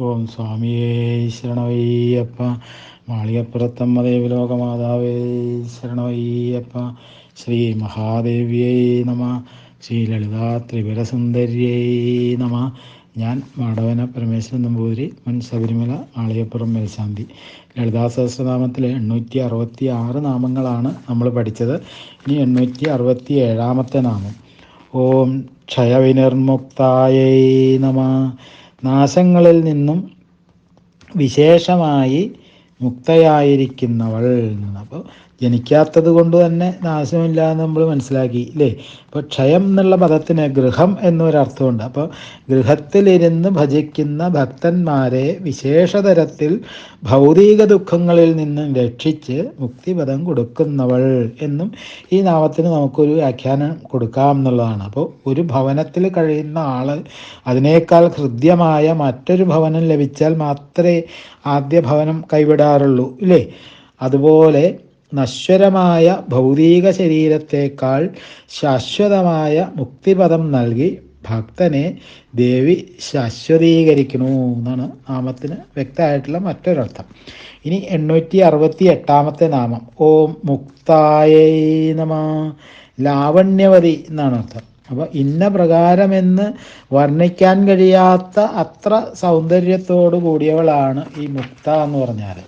ഓം സ്വാമിയേ ശരണവയ്യപ്പ മാളികപ്പുറത്തമ്മ ദേവലോകമാതാവേ ശരണവയ്യപ്പ ശ്രീ മഹാദേവ്യൈ നമ. ശ്രീ ലളിതാ ത്രിപുരസുന്ദര്യൈ നമ. ഞാൻ മാടവന പരമേശ്വരൻ നമ്പൂതിരി മുൻ ശബരിമല മാളികപ്പുറം മേൽശാന്തി. ലളിതാ സഹസ്രനാമത്തിലെ എണ്ണൂറ്റി അറുപത്തി ആറ് നാമങ്ങളാണ് നമ്മൾ പഠിച്ചത്. ഇനി എണ്ണൂറ്റി അറുപത്തി ഏഴാമത്തെ നാമം. ഓം ക്ഷയവിനിർമുക്തായൈ നമ. നാശങ്ങളിൽ നിന്നും വിശേഷമായി മുക്തയായിരിക്കുന്നവൾ അപ്പോൾ ജനിക്കാത്തത് കൊണ്ട് തന്നെ നാശമില്ല എന്ന് നമ്മൾ മനസ്സിലാക്കി അല്ലേ ഇപ്പോൾ ക്ഷയം എന്നുള്ള പദത്തിന് ഗൃഹം എന്നൊരർത്ഥമുണ്ട്. അപ്പോൾ ഗൃഹത്തിലിരുന്ന് ഭജിക്കുന്ന ഭക്തന്മാരെ വിശേഷതരത്തിൽ ഭൗതിക ദുഃഖങ്ങളിൽ നിന്നും രക്ഷിച്ച് മുക്തിപദം കൊടുക്കുന്നവൾ എന്നും ഈ നാമത്തിന് നമുക്കൊരു വ്യാഖ്യാനം കൊടുക്കാം എന്നുള്ളതാണ്. അപ്പോൾ ഒരു ഭവനത്തിൽ കഴിയുന്ന ആൾ അതിനേക്കാൾ ഹൃദ്യമായ മറ്റൊരു ഭവനം ലഭിച്ചാൽ മാത്രമേ ആദ്യ ഭവനം കൈവിടാറുള്ളൂ ഇല്ലേ? അതുപോലെ നശ്വരമായ ഭൗതിക ശരീരത്തേക്കാൾ ശാശ്വതമായ മുക്തിപദം നൽകി ഭക്തനെ ദേവി ശാശ്വതീകരിക്കണു എന്നാണ് നാമത്തിന് വ്യക്തമായിട്ടുള്ള മറ്റൊരർത്ഥം. ഇനി എണ്ണൂറ്റി അറുപത്തി എട്ടാമത്തെ നാമം. ഓം മുക്തായേ നമ. ലാവണ്യവതി എന്നാണ് അർത്ഥം. അപ്പോൾ ഇന്ന പ്രകാരമെന്ന് വർണിക്കാൻ കഴിയാത്ത അത്ര സൗന്ദര്യത്തോടു കൂടിയവളാണ് ഈ മുക്ത എന്ന് പറഞ്ഞാൽ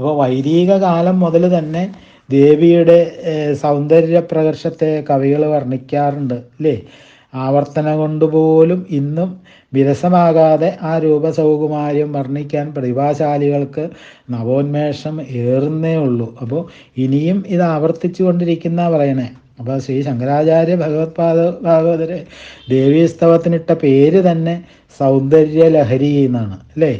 അപ്പോൾ വൈദിക കാലം മുതൽ തന്നെ ദേവിയുടെ സൗന്ദര്യ പ്രകർഷത്തെ കവികൾ വർണിക്കാറുണ്ട് അല്ലേ ആവർത്തന കൊണ്ടുപോലും ഇന്നും വിരസമാകാതെ ആ രൂപസൗകുമാര്യം വർണിക്കാൻ പ്രതിഭാശാലികൾക്ക് നവോന്മേഷം ഏറുന്നേ ഉള്ളൂ. അപ്പോൾ ഇനിയും ഇത് ആവർത്തിച്ചു കൊണ്ടിരിക്കുന്ന പറയണേ. അപ്പോൾ ശ്രീ ശങ്കരാചാര്യ ഭഗവത്പാദ ഭാഗവതരെ ദേവീസ്തവത്തിനിട്ട പേര് തന്നെ സൗന്ദര്യ ലഹരി എന്നാണ് അല്ലേ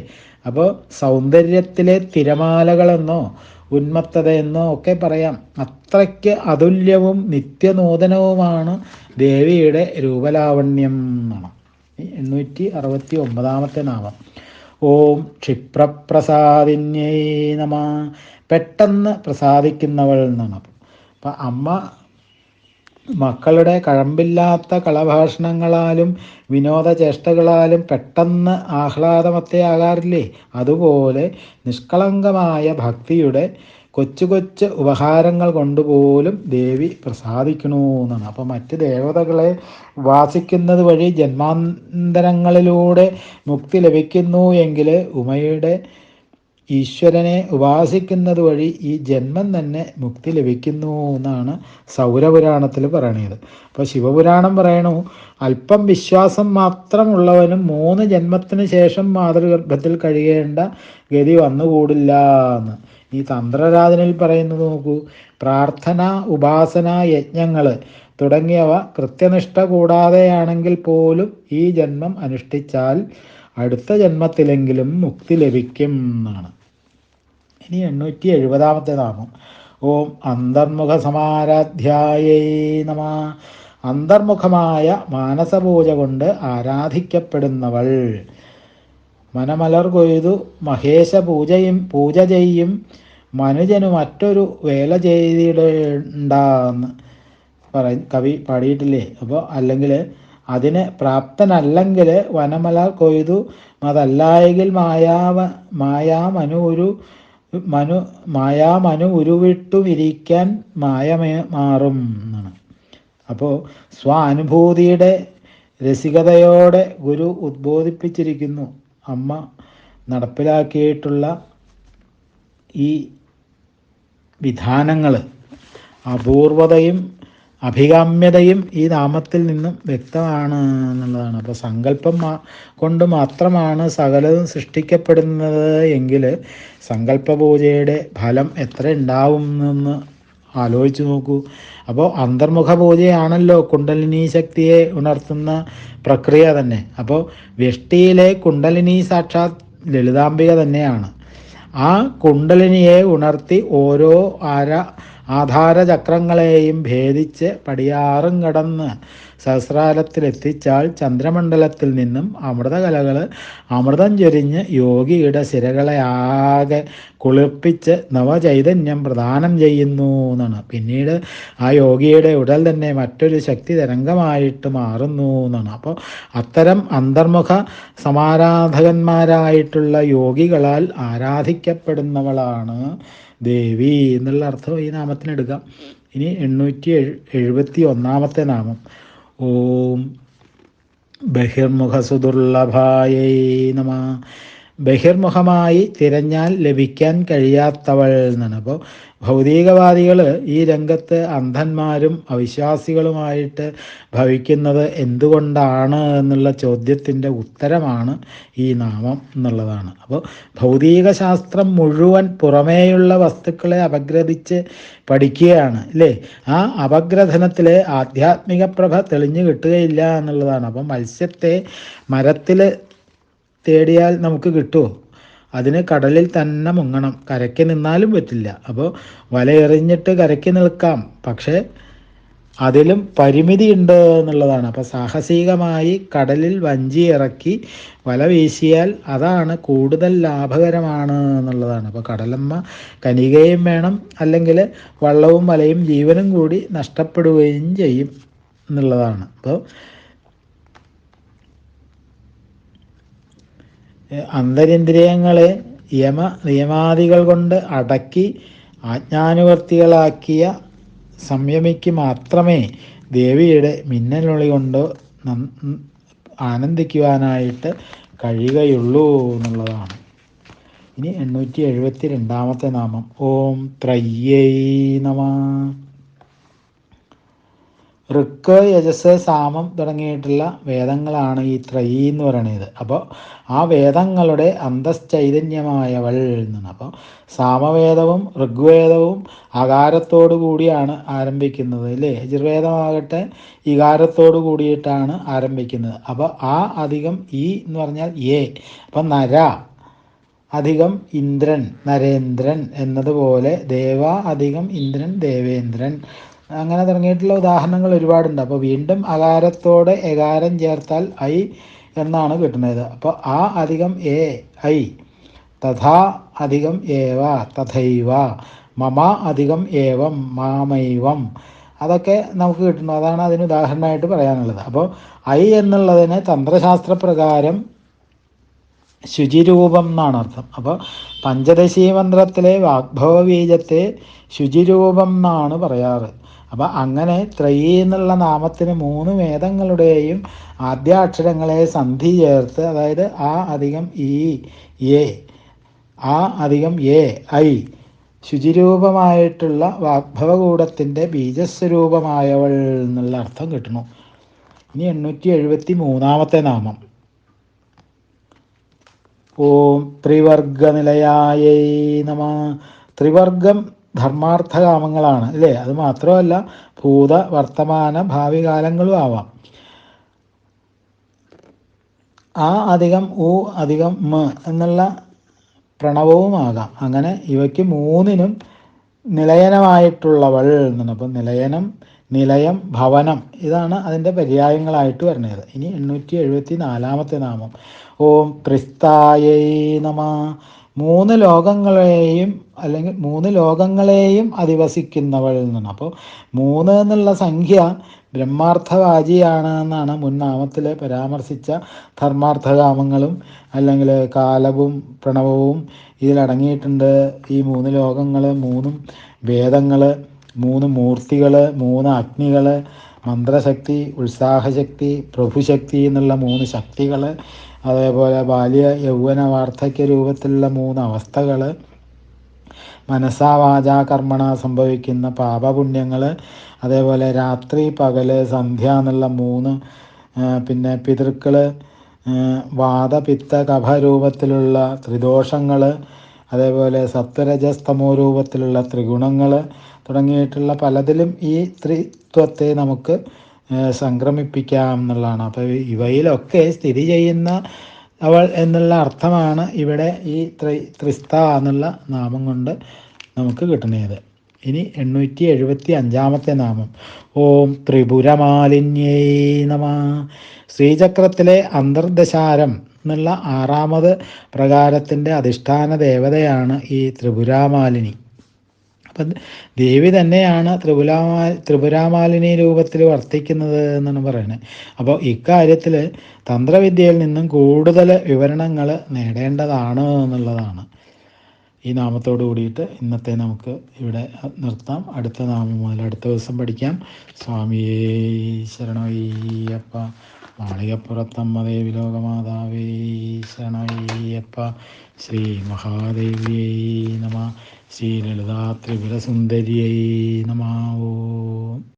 അപ്പോൾ സൗന്ദര്യത്തിലെ തിരമാലകളെന്നോ ഉന്മത്തതയെന്നോ ഒക്കെ പറയാം. അത്രയ്ക്ക് അതുല്യവും നിത്യനൂതനവുമാണ് ദേവിയുടെ രൂപലാവണ്യം എന്നാണ്. എണ്ണൂറ്റി അറുപത്തി ഒമ്പതാമത്തെ നാമം. ഓം ക്ഷിപ്രപ്രസാദിന്യേ നമ. പെട്ടെന്ന് പ്രസാദിക്കുന്നവൾ എന്നാണ്. അപ്പം അമ്മ മക്കളുടെ കഴമ്പില്ലാത്ത കളഭാഷണങ്ങളാലും വിനോദചേഷ്ടകളാലും പെട്ടെന്ന് ആഹ്ലാദമത്തയാകാറില്ലേ? അതുപോലെ നിഷ്കളങ്കമായ ഭക്തിയുടെ കൊച്ചു കൊച്ചു ഉപഹാരങ്ങൾ കൊണ്ടുപോലും ദേവി പ്രസാദിക്കണു എന്നാണ് അപ്പോൾ മറ്റ് ദേവതകളെ വാസിക്കുന്നത് വഴി ജന്മാന്തരങ്ങളിലൂടെ മുക്തി ലഭിക്കുന്നു എങ്കിൽ ഉമയുടെ ഈശ്വരനെ ഉപാസിക്കുന്നത് വഴി ഈ ജന്മം തന്നെ മുക്തി ലഭിക്കുന്നു എന്നാണ് സൗരപുരാണത്തിൽ പറയണത്. അപ്പോൾ ശിവപുരാണം പറയണു അല്പം വിശ്വാസം മാത്രമുള്ളവനും മൂന്ന് ജന്മത്തിന് ശേഷം മാതൃഗർഭത്തിൽ കഴിയേണ്ട ഗതി വന്നുകൂടില്ല എന്ന്. ഈ തന്ത്രരാധനയിൽ പറയുന്നത് നോക്കൂ പ്രാർത്ഥന ഉപാസന യജ്ഞങ്ങൾ തുടങ്ങിയവ കൃത്യനിഷ്ഠ കൂടാതെയാണെങ്കിൽ പോലും ഈ ജന്മം അനുഷ്ഠിച്ചാൽ അടുത്ത ജന്മത്തിലെങ്കിലും മുക്തി ലഭിക്കും എന്നാണ്. ഇനി എണ്ണൂറ്റി എഴുപതാമത്തെ നാമം. ഓം അന്തർമുഖ സമാരാധ്യായേ നമ. അന്തർമുഖമായ മാനസപൂജ കൊണ്ട് ആരാധിക്കപ്പെടുന്നവൾ. മനമലർ കൊയ്തു മഹേശ പൂജയും പൂജ ചെയ്യും. മനുജനു മറ്റൊരു വേല ചെയ്തിടണ്ടാന്ന് പറ കവി പാടിയിട്ടില്ലേ? അപ്പോൾ അല്ലെങ്കിൽ അതിന് പ്രാപ്തനല്ലെങ്കിൽ വനമല കൊയ്തു അതല്ലായെങ്കിൽ മായാവ മായാമനു ഒരു മനു മായാമനു ഉരുവിട്ടുമിരിക്കാൻ മായമേ മാറും എന്നാണ്. അപ്പോൾ സ്വാനുഭൂതിയുടെ രസികതയോടെ ഗുരു ഉദ്ബോധിപ്പിച്ചിരിക്കുന്നു. അമ്മ നടപ്പിലാക്കിയിട്ടുള്ള ഈ വിധാനങ്ങൾ അപൂർവതയും അഭികാമ്യതയും ഈ നാമത്തിൽ നിന്നും വ്യക്തമാണ് എന്നുള്ളതാണ്. അപ്പോൾ സങ്കല്പം കൊണ്ട് മാത്രമാണ് സകലതും സൃഷ്ടിക്കപ്പെടുന്നത് എങ്കിൽ സങ്കല്പപൂജയുടെ ഫലം എത്ര ഉണ്ടാവും എന്ന് ആലോചിച്ച് നോക്കൂ. അപ്പോൾ അന്തർമുഖ പൂജയാണല്ലോ കുണ്ടലിനി ശക്തിയെ ഉണർത്തുന്ന പ്രക്രിയ തന്നെ. അപ്പോൾ വ്യഷ്ടിയിലെ കുണ്ടലിനി സാക്ഷാത് ലളിതാംബിക തന്നെയാണ്. ആ കുണ്ടലിനിയെ ഉണർത്തി ഓരോ ആരാ ആധാരചക്രങ്ങളെയും ഭേദിച്ച് പടിയാറും കടന്ന് സഹസ്രാലത്തിലെത്തിച്ചാൽ ചന്ദ്രമണ്ഡലത്തിൽ നിന്നും അമൃതകലകൾ അമൃതം ചൊരിഞ്ഞ് യോഗിയുടെ സിരകളെ ആകെ കുളിപ്പിച്ച് നവചൈതന്യം പ്രദാനം ചെയ്യുന്നു എന്നാണ്. പിന്നീട് ആ യോഗിയുടെ ഉടൽ തന്നെ മറ്റൊരു ശക്തി തരംഗമായിട്ട് മാറുന്നു എന്നാണ്. അപ്പോൾ അത്തരം അന്തർമുഖ സമാരാധകന്മാരായിട്ടുള്ള യോഗികളാൽ ആരാധിക്കപ്പെടുന്നവളാണ് ദേവി എന്നുള്ള അർത്ഥം ഈ നാമത്തിന് എടുക്കാം. ഇനി എണ്ണൂറ്റി എഴു എഴുപത്തി ഒന്നാമത്തെ നാമം. ഓം ബഹിർമുഖസുദുർലഭായൈ നമ. ബഹിർമുഖമായി തിരഞ്ഞാൽ ലഭിക്കാൻ കഴിയാത്തവൾ എന്നാണ്. അപ്പോൾ ഭൗതികവാദികൾ ഈ രംഗത്ത് അന്ധന്മാരും അവിശ്വാസികളുമായിട്ട് ഭവിക്കുന്നത് എന്തുകൊണ്ടാണ് എന്നുള്ള ചോദ്യത്തിന്റെ ഉത്തരമാണ് ഈ നാമം എന്നുള്ളതാണ്. അപ്പോൾ ഭൗതിക ശാസ്ത്രം മുഴുവൻ പുറമേയുള്ള വസ്തുക്കളെ അപഗ്രഥിച്ച് പഠിക്കുകയാണ് അല്ലേ? ആ അപഗ്രഥനത്തിൽ ആധ്യാത്മിക പ്രഭ തെളിഞ്ഞു കിട്ടുകയില്ല എന്നുള്ളതാണ്. അപ്പം മത്സ്യത്തെ മരത്തിൽ തേടിയാൽ നമുക്ക് കിട്ടുമോ അതിന് കടലിൽ തന്നെ മുങ്ങണം. കരയ്ക്ക് നിന്നാലും പറ്റില്ല. അപ്പോൾ വലയെറിഞ്ഞിട്ട് കരയ്ക്ക് നിൽക്കാം. പക്ഷേ അതിലും പരിമിതി ഉണ്ട് എന്നുള്ളതാണ്. അപ്പോൾ സാഹസികമായി കടലിൽ വഞ്ചി ഇറക്കി വല വീശിയാൽ അതാണ് കൂടുതൽ ലാഭകരമാണ് എന്നുള്ളതാണ്. അപ്പോൾ കടലമ്മ കനികയും വേണം. അല്ലെങ്കിൽ വള്ളവും വലയും ജീവനും കൂടി നഷ്ടപ്പെടുകയും ചെയ്യും എന്നുള്ളതാണ്. അപ്പോൾ അന്തരിന്ദ്രിയങ്ങളെ യമ നിയമാദികൾ കൊണ്ട് അടക്കി ആജ്ഞാനുവർത്തികളാക്കിയ സംയമിക്ക് മാത്രമേ ദേവിയുടെ മിന്നലൊളി കൊണ്ട് ആനന്ദിക്കുവാനായിട്ട് കഴിയുകയുള്ളൂ എന്നുള്ളതാണ്. ഇനി എണ്ണൂറ്റി എഴുപത്തി രണ്ടാമത്തെ നാമം. ഓം ത്രയ്യൈ നമ. ഋക്ക് യജസ് സാമം തുടങ്ങിയിട്ടുള്ള വേദങ്ങളാണ് ഈ ത്രയി എന്ന് പറയുന്നത്. അപ്പോൾ ആ വേദങ്ങളുടെ അന്തശ്ചൈതന്യമായവൾ എന്നാണ്. അപ്പോൾ സാമവേദവും ഋഗ്വേദവും അകാരത്തോടു കൂടിയാണ് ആരംഭിക്കുന്നത് അല്ലേ? യജുർവേദമാകട്ടെ ഇകാരത്തോടു കൂടിയിട്ടാണ് ആരംഭിക്കുന്നത്. അപ്പോൾ ആ അധികം ഈ എന്ന് പറഞ്ഞാൽ എ. അപ്പം നര അധികം ഇന്ദ്രൻ നരേന്ദ്രൻ എന്നതുപോലെ ദേവ അധികം ഇന്ദ്രൻ ദേവേന്ദ്രൻ. അങ്ങനെ തുടങ്ങിയിട്ടുള്ള ഉദാഹരണങ്ങൾ ഒരുപാടുണ്ട്. അപ്പോൾ വീണ്ടും അകാരത്തോടെ എകാരം ചേർത്താൽ ഐ എന്നാണ് കിട്ടുന്നത്. അപ്പോൾ ആ അധികം എ ഐ. തഥാ അധികം ഏവ തഥൈവ. മമ അധികം ഏവം മാമൈവം. അതൊക്കെ നമുക്ക് കിട്ടുന്നു. അതാണ് അതിന് ഉദാഹരണമായിട്ട് പറയാനുള്ളത്. അപ്പോൾ ഐ എന്നുള്ളതിന് തന്ത്രശാസ്ത്രപ്രകാരം ശുചിരൂപം എന്നാണ് അർത്ഥം. അപ്പോൾ പഞ്ചദശീ മന്ത്രത്തിലെ വാഗ്ഭവ ബീജത്തെ ശുചിരൂപം എന്നാണ് പറയാറ്. അപ്പം അങ്ങനെ ത്രയി എന്നുള്ള നാമത്തിന് മൂന്ന് വേദങ്ങളുടെയും ആദ്യാക്ഷരങ്ങളെ സന്ധി ചേർത്ത് അതായത് ആ അധികം ഇ എ ആ അധികം എ ഐ ശുചിരൂപമായിട്ടുള്ള വാഗ്ഭവകൂടത്തിന്റെ ബീജസ്വരൂപമായവൾ എന്നുള്ള അർത്ഥം കിട്ടുന്നു. ഇനി എണ്ണൂറ്റി എഴുപത്തി മൂന്നാമത്തെ നാമം. ഓം ത്രിവർഗനിലയായ നമ. ത്രിവർഗം ധർമാർത്ഥകാമങ്ങളാണ് അല്ലേ? അത് മാത്രമല്ല ഭൂത വർത്തമാന ഭാവി കാലങ്ങളും ആവാം. ആ അധികം ഉ അധികം മ എന്നുള്ള പ്രണവവുമാകാം. അങ്ങനെ ഇവയ്ക്ക് മൂന്നിനും നിലയനമായിട്ടുള്ളവൾ എന്നാണ്. അപ്പം നിലയനം നിലയം ഭവനം ഇതാണ് അതിന്റെ പര്യായങ്ങളായിട്ട് വരുന്നത്. ഇനി എണ്ണൂറ്റി എഴുപത്തി നാലാമത്തെ നാമം. ഓം ക്രിസ്തായൈ നമ. മൂന്ന് ലോകങ്ങളെയും അല്ലെങ്കിൽ മൂന്ന് ലോകങ്ങളെയും അധിവസിക്കുന്നവൾ എന്നാണ് അപ്പോൾ മൂന്ന് എന്നുള്ള സംഖ്യ ബ്രഹ്മാർത്ഥവാചിയാണ് എന്നാണ് മുൻനാമത്തിൽ പരാമർശിച്ച ധർമാർത്ഥകാമങ്ങളും അല്ലെങ്കിൽ കാലവും പ്രണവവും ഇതിലടങ്ങിയിട്ടുണ്ട് ഈ മൂന്ന് ലോകങ്ങൾ മൂന്നും വേദങ്ങൾ മൂന്ന് മൂർത്തികൾ മൂന്ന് അഗ്നികൾ മന്ത്രശക്തി ഉത്സാഹശക്തി പ്രഭുശക്തി എന്നുള്ള മൂന്ന് ശക്തികൾ അതേപോലെ ബാല്യ യൗവന വാർദ്ധക്യ രൂപത്തിലുള്ള മൂന്ന് അവസ്ഥകൾ മനസ്സാ കർമ്മണ സംഭവിക്കുന്ന പാപപുണ്യങ്ങൾ അതേപോലെ രാത്രി പകൽ സന്ധ്യ എന്നുള്ള മൂന്ന് പിന്നെ പിതൃക്കൾ വാദപിത്ത കഫ രൂപത്തിലുള്ള ത്രിദോഷങ്ങൾ അതേപോലെ സത്വരജസ്തമോ രൂപത്തിലുള്ള ത്രിഗുണങ്ങൾ തുടങ്ങിയിട്ടുള്ള പലതിലും ഈ ത്രിത്വത്തെ നമുക്ക് സംക്രമിപ്പിക്കാം എന്നുള്ളതാണ്. അപ്പോൾ ഇവയിലൊക്കെ സ്ഥിതി ചെയ്യുന്ന അവൾ എന്നുള്ള അർത്ഥമാണ് ഇവിടെ ഈ ത്രി ത്രിസ്ത എന്നുള്ള നാമം കൊണ്ട് നമുക്ക് കിട്ടുന്നത്. ഇനി എണ്ണൂറ്റി എഴുപത്തി അഞ്ചാമത്തെ നാമം. ഓം ത്രിപുരമാലിന്യേ നമ. ശ്രീചക്രത്തിലെ അന്തർദശാരം എന്നുള്ള ആറാമത് പ്രകാരത്തിന്റെ അധിഷ്ഠാന ദേവതയാണ് ഈ ത്രിപുരാമാലിനി. അപ്പം ദേവി തന്നെയാണ് ത്രിപുരാമാ ത്രിപുരാമാലിനി രൂപത്തിൽ വർത്തിക്കുന്നത് എന്നാണ് പറയുന്നത്. അപ്പോൾ ഇക്കാര്യത്തിൽ തന്ത്രവിദ്യയിൽ നിന്നും കൂടുതൽ വിവരണങ്ങൾ നേടേണ്ടതാണ് എന്നുള്ളതാണ്. ഈ നാമത്തോട് കൂടിയിട്ട് ഇന്നത്തെ നമുക്ക് ഇവിടെ നിർത്താം. അടുത്ത നാമം മുതൽ അടുത്ത ദിവസം പഠിക്കാം. സ്വാമിയേ ശരണയ്യപ്പ മാളികപ്പുറത്തമ്മ ദേവി ലോകമാതാവേ ശരണയ്യപ്പ ശ്രീ മഹാദേവിയൈ നമ ശ്രീ ലളിതാ ത്രിപുരസുന്ദരിയൈ നമ. ഓം